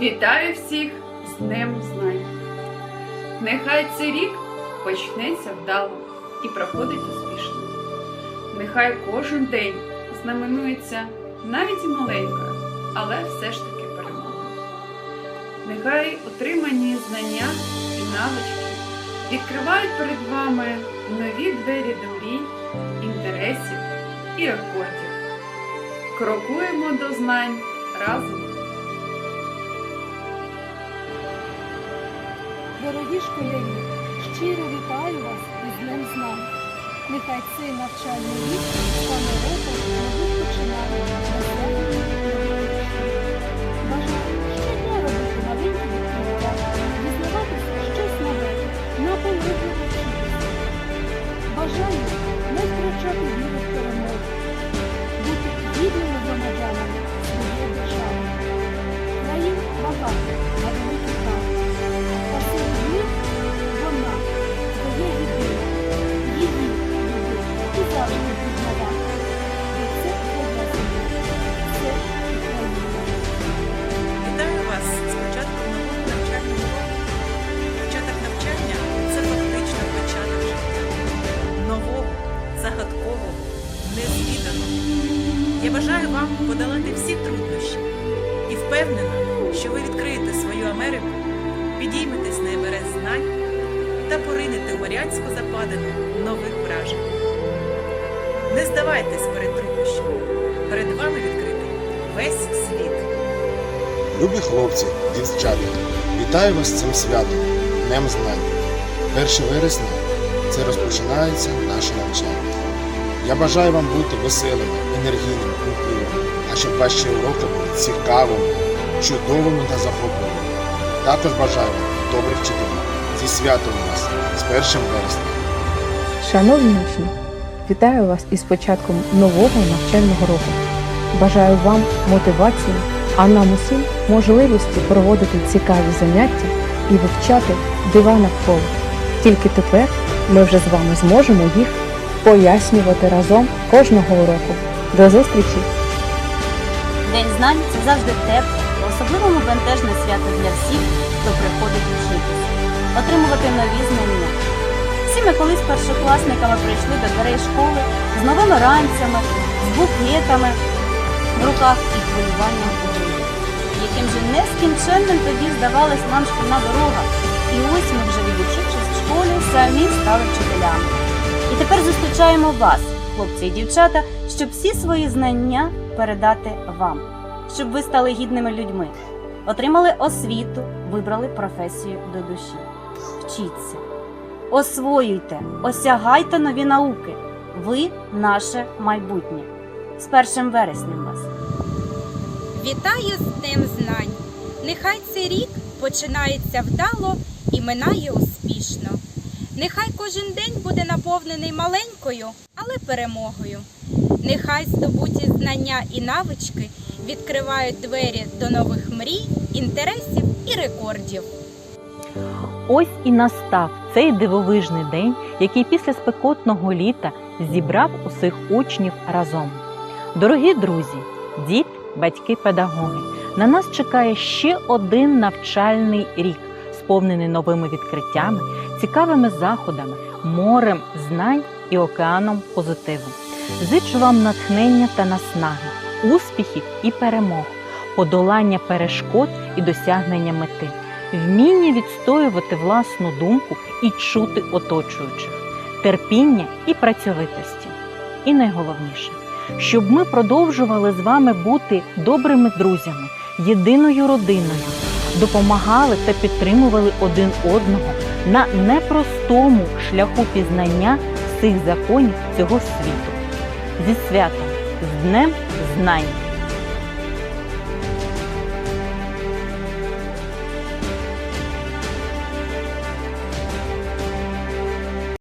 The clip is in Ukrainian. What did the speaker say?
Вітаю всіх з Днем Знань! Нехай цей рік почнеться вдало і проходить успішно. Нехай кожен день знаменується навіть і маленькою, але все ж таки перемогою. Нехай отримані знання і навички відкривають перед вами нові двері до мрій, інтересів і рекордів. Крокуємо до знань разом. Дорогі школярі, щиро вітаю вас із Днем знань. Нехай цей навчальний рік стане роком нових починань на святі Бажаю щодня робити маленькі відкриття, дізнаватися щось нове, вчитися. Бажаю не втрачати віру бажаю вам подолати всі труднощі і впевнена, що ви відкриєте свою Америку, підійметесь на Еверест знань та поринете у морянську западину нових вражень. Не здавайтесь перед труднощами. Перед вами відкритий весь світ. Любі хлопці, дівчата, вітаю вас з цим святом, Днем Знань. 1 вересня це розпочинається наше навчання. Я бажаю вам бути веселими, енергійними, культурними, а щоб ваші уроки були цікавими, чудовими та захопливими. Також бажаю вам добрих вчителів. Зі святом вас з 1 вересня. Шановні учні, вітаю вас із початком нового навчального року. Бажаю вам мотивації, а нам усім можливості проводити цікаві заняття і вивчати дива навколо. Тільки тепер ми вже з вами зможемо їх пояснювати разом кожного уроку. До зустрічі! День знань це завжди тепле, по-особливому бентежне свято для всіх, хто приходить вчитися, отримувати нові знання. Всі ми колись першокласниками прийшли до дверей школи з новими ранцями, з букетами в руках і хвилюванням грудях. Яким же нескінченним тоді здавалась нам шкільна дорога. І ось ми вже відучившись в школі, самі стали вчителями. І тепер зустрічаємо вас, хлопці і дівчата, щоб всі свої знання передати вам, щоб ви стали гідними людьми, отримали освіту, вибрали професію до душі. Вчіться, освоюйте, осягайте нові науки. Ви наше майбутнє. З першим вереснем вас. Вітаю з Днем знань! Нехай цей рік починається вдало і минає успішно. Нехай кожен день буде наповнений маленькою, але перемогою. Нехай здобуті знання і навички відкривають двері до нових мрій, інтересів і рекордів. Ось і настав цей дивовижний день, який після спекотного літа зібрав усіх учнів разом. Дорогі друзі, діти, батьки, педагоги, на нас чекає ще один навчальний рік, сповнений новими відкриттями, цікавими заходами, морем знань і океаном позитиву. Зичу вам натхнення та наснаги, успіхів і перемог, подолання перешкод і досягнення мети вміння відстоювати власну думку і чути оточуючих, терпіння і працьовитості. І найголовніше, щоб ми продовжували з вами бути добрими друзями, єдиною родиною, допомагали та підтримували один одного на непростому шляху пізнання всіх законів цього світу. Зі святом, з Днем Знань!